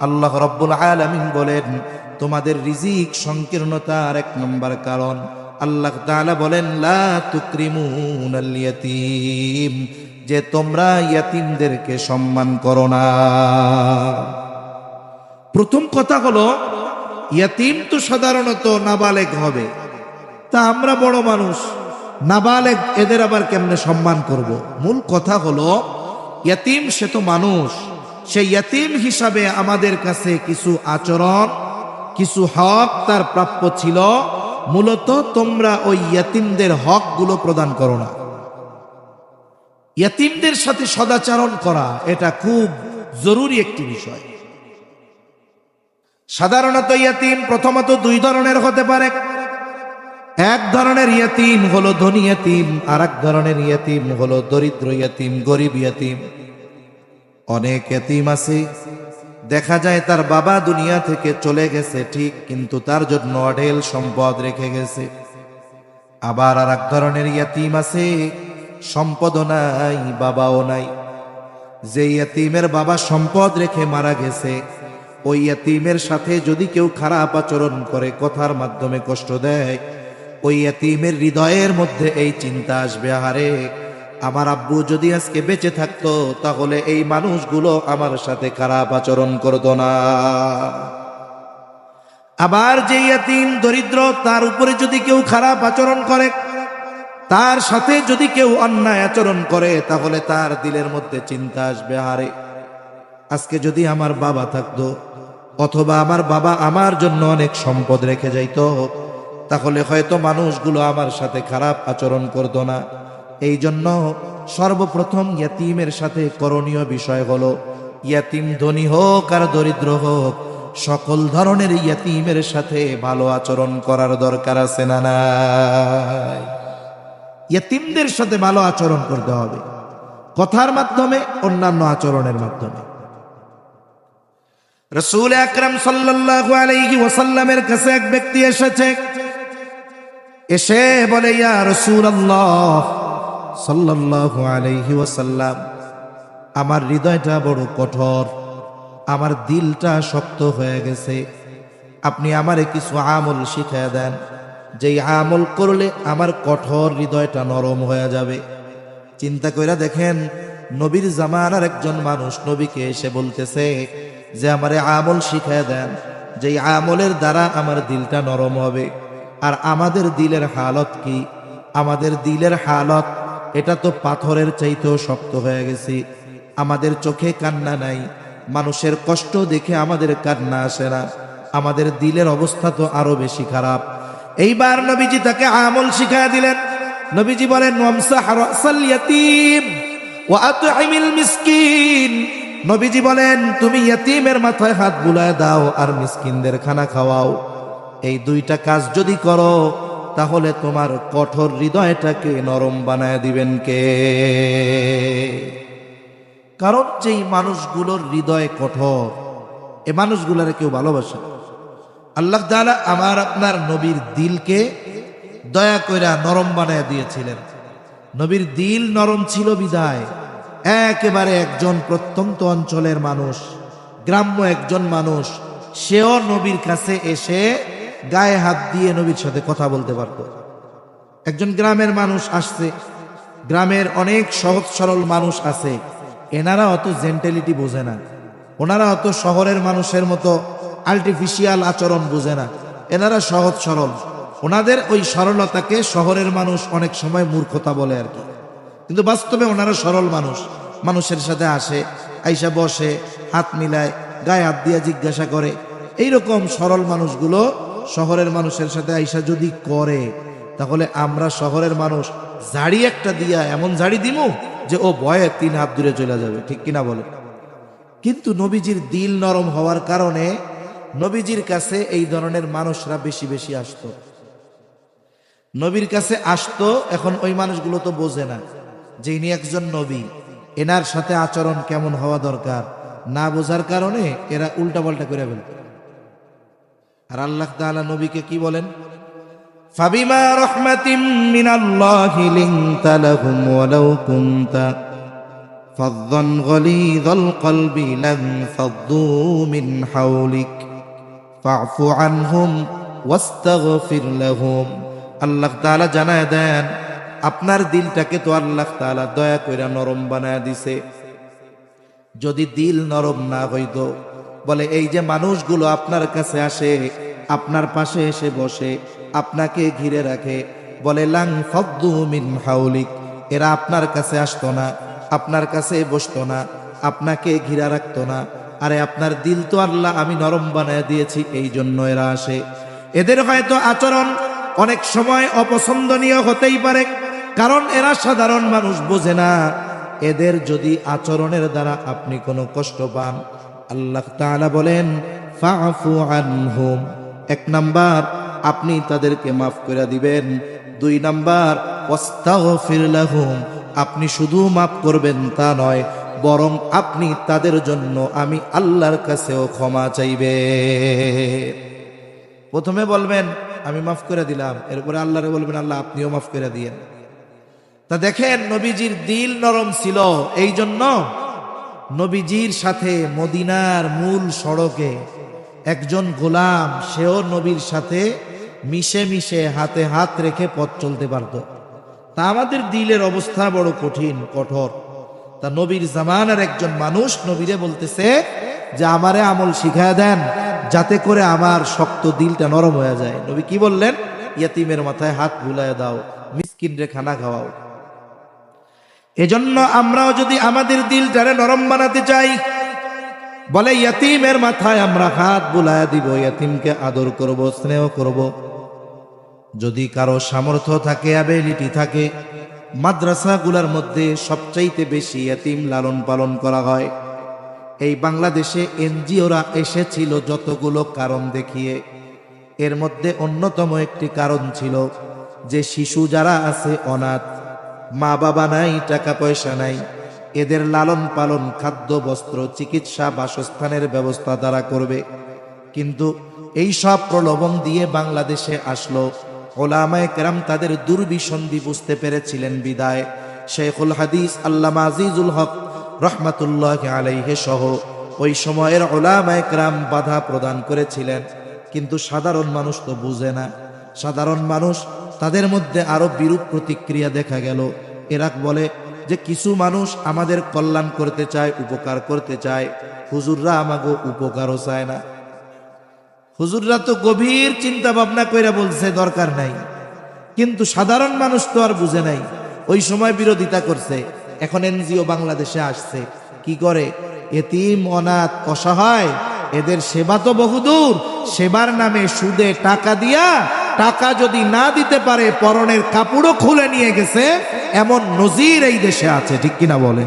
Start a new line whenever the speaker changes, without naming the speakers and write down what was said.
আল্লাহ রব্বুল আলামিন বলেন, তোমাদের রিজিক সংকীর্ণতার এক নম্বর কারণ। আল্লাহ তাআলা বলেন, লা ইয়াতীম, যে তোমরা ইয়াতিমদেরকে সম্মান করো না। প্রথম কথা হলো, ইয়াতিম তো সাধারণত নাবালেগ হবে। তা আমরা বড় মানুষ, নাবালেগ এদের আবার কেমনে সম্মান করব? মূল কথা হলো, ইয়াতিম সে তো মানুষ। সেই ইয়াতিম হিসাবে আমাদের কাছে কিছু আচরণ, কিছু হক তার প্রাপ্য ছিল। মূলত তোমরা ওই ইয়াতিমদের হকগুলো প্রদান করো না। ইয়াতিমদের সাথে সদাচরণ করা, এটা খুব জরুরি একটি বিষয়। সাধারণত ইয়াতিম প্রথমত দুই ধরনের হতে পারে। এক ধরনের ইয়াতিম হলো ধনী ইয়াতিম আর এক ধরনের ইয়াতিম হলো দরিদ্র ইয়াতিম, গরিব ইয়াতিম। অনেক এতিম আছে। দেখা যায় তার বাবা দুনিয়া থেকে চলে গেছে, ঠিক কিন্তু তার জন্য অঢেল সম্পদ রেখে গেছে। আবার আর এক ধরনের ইয়াতিম আছে, সম্পদও নাই, বাবাও নাই। যে ইয়াতিমের বাবা সম্পদ রেখে মারা গেছে, ওই ইয়াতিমের সাথে যদি কেউ খারাপ আচরণ করে, কথার মাধ্যমে কষ্ট দেয়, ওই ইয়াতিমের হৃদয়ের মধ্যে এই চিন্তা আসবে, আহারে। আমার আব্বু যদি আজকে বেঁচে থাকতো, তাহলে এই মানুষগুলো আমার সাথে খারাপ আচরণ করতো না। আবার যে ইয়াতিম দরিদ্র, তার উপরে যদি কেউ খারাপ আচরণ করে, তার সাথে যদি কেউ অন্যায় আচরণ করে, তাহলে তার দিলের মধ্যে চিন্তা আসবে, আরে আজকে যদি আমার বাবা থাকতো, অথবা আমার বাবা আমার জন্য অনেক সম্পদ রেখে যাইতো, তাহলে হয়তো মানুষগুলো আমার সাথে খারাপ আচরণ করতো না। এই জন্য সর্বপ্রথম ইয়াতিমের সাথে করণীয় বিষয় হলো, ইয়াতিম ধনী হোক আর দরিদ্র হোক, সকল ধরনের ইয়াতিমের সাথে ভালো আচরণ করার দরকার আছে না ইয়াতিমদের সাথে ভালো আচরণ করতে হবে, কথার মাধ্যমে, অন্যান্য আচরণের মাধ্যমে। রসুল আকরাম সাল্লাল্লাহু আলাইহি ওয়াসাল্লামের কাছে এক ব্যক্তি এসেছে, এসে বলে, ইয়া রাসূলুল্লাহ সাল্লাল্লাহু আলাইহি ওয়াসাল্লাম, আমার হৃদয়টা বড় কঠোর, আমার দিলটা শক্ত হয়ে গেছে। আপনি আমারে কিছু আমল শিখিয়ে দেন, যেই আমল করলে আমার কঠোর হৃদয়টা নরম হয়ে যাবে। চিন্তা কইরা দেখেন, নবীর জামানার একজন মানুষ নবীকে এসে বলতেছে যে, আমারে আমল শিখায় দেন, যেই আমলের দ্বারা আমার দিলটা নরম হবে। আর আমাদের দিলের হালত কি? আমাদের দিলের হালত এটা তো পাথরের চাইতেও শক্ত হয়ে গেছি। আমাদের চোখে কান্না নাই। মানুষের কষ্ট দেখে আমাদের কান্না আসে না। আমাদের দিলের অবস্থা তো আরও বেশি খারাপ। এইবার নবীজি তাকে আমল শিখায় দিলেন। নবীজি বলেন নবীজি বলেন, তুমি ইয়াতীমের মাথায় হাত বুলায় দাও আর মিসকিনদের খানা খাওয়াও। এই দুইটা কাজ যদি করো তাহলে তোমার কঠোর হৃদয়টাকে নরম বানায় দিবেন কে? কারণ যেই মানুষগুলোর হৃদয় কঠোর, এ মানুষগুলারে কেউ ভালোবাসে আল্লাহ তাআলা আমার আপনার নবীর দিলকে দয়া কইরা নরম বানায় দিয়েছিলেন। নবীর দিল নরম ছিল বিদায়। একেবারে একজন প্রত্যন্ত অঞ্চলের মানুষ, গ্রাম্য একজন মানুষ, সেও নবীর কাছে এসে গায়ে হাত দিয়ে নবীর সাথে কথা বলতে পারত। একজন গ্রামের মানুষ আসছে। গ্রামের অনেক সহজ সরল মানুষ আছে। এনারা অত জেন্টালিটি বোঝে না। ওনারা অত শহরের মানুষের মতো আর্টিফিশিয়াল আচরণ বোঝে না। এনারা সহজ সরল। ওনাদের ওই সরলতাকে শহরের মানুষ অনেক সময় মূর্খতা বলে আর কি। কিন্তু বাস্তবে ওনারা সরল মানুষ। মানুষের সাথে আসে, আইসা বসে, হাত মিলায়, গায়ে হাত দিয়ে জিজ্ঞাসা করে। এইরকম সরল মানুষগুলো শহরের মানুষের সাথে আইসা যদি করে, তাহলে আমরা শহরের মানুষ ঝাড়ি একটা দিয়া এমন ঝাড়ি দিমু যে ও ভয়ে তিন হাত দূরে চলে যাবে, ঠিক কিনা বলে? কিন্তু নবীজির দিল নরম হওয়ার কারণে নবীজির কাছে এই ধরনের মানুষরা বেশি বেশি আসতো। নবীর কাছে আসতো, এখন ওই মানুষগুলো তো বোঝে না যে ইনি একজন নবী। এনার সাথে আচরণ কেমন হওয়া দরকার, না বোঝার কারণে এরা উল্টাপাল্টা করে ফেলত আর আল্লাহ তাআলা নবীকে কি বলেন? ফাবিমা রহমাতিম মিনাল্লাহি লিনতা লাহুম ওয়ালাউ কুনতা ফাযযান গলিযাল কলবি লান ফাযদু মিন হাওলিক ফা'ফু আনহুম আল্লাহ তাআলা জানায় দেন, আপনার দিলটাকে তো আল্লাহ তাআলা দয়া কইরা নরম বানায় দিছে। যদি দিল নরম না হইতো বলে, এই যে মানুষগুলো আপনার কাছে আসে, আপনার পাশে এসে বসে, আপনাকে ঘিরে রাখে, বলে, লাং মিন হাউলিক, এরা আপনার কাছে আসতো না, আপনার কাছে বসতো না, আপনাকে ঘিরা রাখতো না। আরে, আপনার দিল তো আল্লাহ আমি নরম বানায় দিয়েছি, এই জন্য এরা আসে। এদের হয়তো আচরণ অনেক সময় অপছন্দনীয় হতেই পারে, কারণ এরা সাধারণ মানুষ বোঝে না। এদের যদি আচরণের দ্বারা আপনি কোনো কষ্ট পান আল্লাহ তাআলা বলেন ফাফু আনহুম। এক নাম্বার, আপনি তাদেরকে মাফ করে দিবেন। দুই নাম্বার, ওয়াস্তাগফির লাহুম। আপনি শুধু মাফ করবেন তা নয়, বরং আপনি তাদের জন্য আমি আল্লাহর কাছেও ক্ষমা চাইবে। প্রথমে বলবেন, আমি মাফ করে দিলাম। এরপরে আল্লাহরে বলবেন, আল্লাহ, আপনিও মাফ করে দিয়েন। তা দেখেন, নবীজির দিল নরম ছিল এই জন্য নবীজির সাথে মদিনার মূল সড়কে। একজন গোলাম, সেও নবীর সাথে মিশে মিশে হাতে হাত রেখে পথ চলতে পারত। তা আমাদের দিলের অবস্থা বড় কঠিন, কঠোর। তা নবীর জামানার একজন মানুষ নবীরে বলতেছে যে, আমারে আমল শিখায় দেন, যাতে করে আমার শক্ত দিলটা নরম হয়ে যায়। নবী কি বললেন? ইয়াতিমের মাথায় হাত বুলায় দাও মিসকিন রে খানা খাওয়াও। এজন্য আমরাও যদি আমাদের দিল দিলটারে নরম বানাতে চাই, বলে ইয়াতিমের মাথায় আমরা হাত বুলায় দিব, ইয়াতিমকে আদর করব, স্নেহ করব। যদি কারও সামর্থ্য থাকে অ্যাবিলিটি থাকে, মাদ্রাসাগুলোর মধ্যে সবচাইতে বেশি ইয়াতিম লালন পালন করা হয়। এই বাংলাদেশে এনজিওরা এসেছিল যতগুলো কারণ দেখিয়ে। এর মধ্যে অন্যতম একটি কারণ ছিল যে শিশু যারা আছে অনাথ মা বাবা নাই টাকা পয়সা নাই। এদের লালন পালন, খাদ্য, বস্ত্র, চিকিৎসা, বাসস্থানের ব্যবস্থা তারা করবে। কিন্তু এই সব প্রলোভন দিয়ে বাংলাদেশে আসলো। ওলামায় কেরাম তাদের দুর্বিসন্ধি বুঝতে পেরেছিলেন বিদায়। শেখুল হাদিস, আল্লামা আজিজুল হক রহমাতুল্লাহ আলাইহে সহ ওই সময়ের ওলামায় কেরাম বাধা প্রদান করেছিলেন। কিন্তু সাধারণ মানুষ তো বুঝে না। সাধারণ মানুষ তাদের মধ্যে আরও বিরূপ প্রতিক্রিয়া দেখা গেল। এরা বলে যে কিছু মানুষ আমাদের কল্যাণ করতে চায়, উপকার করতে চায়, হুজুররা আমাকে উপকারও চায় না। হুজুররা তো গভীর চিন্তা ভাবনা কইরা বলছে, দরকার নাই। কিন্তু সাধারণ মানুষ তো আর বুঝে নাই। ওই সময় বিরোধিতা করছে। এখন এনজিও বাংলাদেশে আসছে। কি করে? এতিম, অনাথ, অসহায়, এদের সেবা তো বহুদূর। সেবার নামে সুদে টাকা দিয়া টাকা যদি না দিতে পারে, পরনের কাপড়ও খুলে নিয়ে গেছে, এমন নজির এই দেশে আছে, ঠিক কিনা বলে